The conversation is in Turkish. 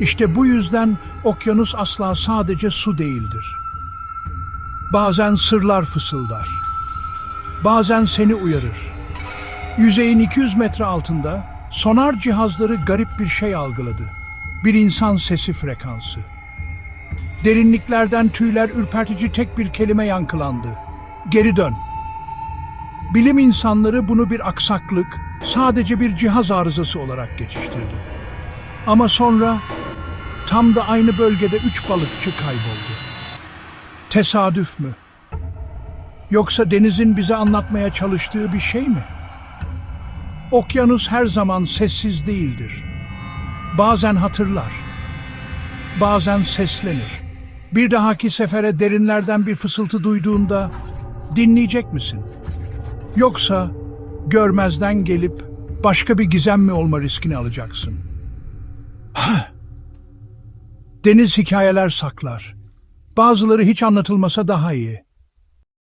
İşte bu yüzden okyanus asla sadece su değildir. Bazen sırlar fısıldar. Bazen seni uyarır. Yüzeyin 200 metre altında sonar cihazları garip bir şey algıladı. Bir insan sesi frekansı. Derinliklerden tüyler ürpertici tek bir kelime yankılandı. Geri dön. Bilim insanları bunu bir aksaklık, sadece bir cihaz arızası olarak geçiştirdi. Ama sonra tam da aynı bölgede üç balıkçı kayboldu. Tesadüf mü? Yoksa denizin bize anlatmaya çalıştığı bir şey mi? Okyanus her zaman sessiz değildir. Bazen hatırlar. Bazen seslenir. Bir dahaki sefere derinlerden bir fısıltı duyduğunda dinleyecek misin? Yoksa görmezden gelip başka bir gizem mi olma riskini alacaksın? Deniz hikayeler saklar. Bazıları hiç anlatılmasa daha iyi.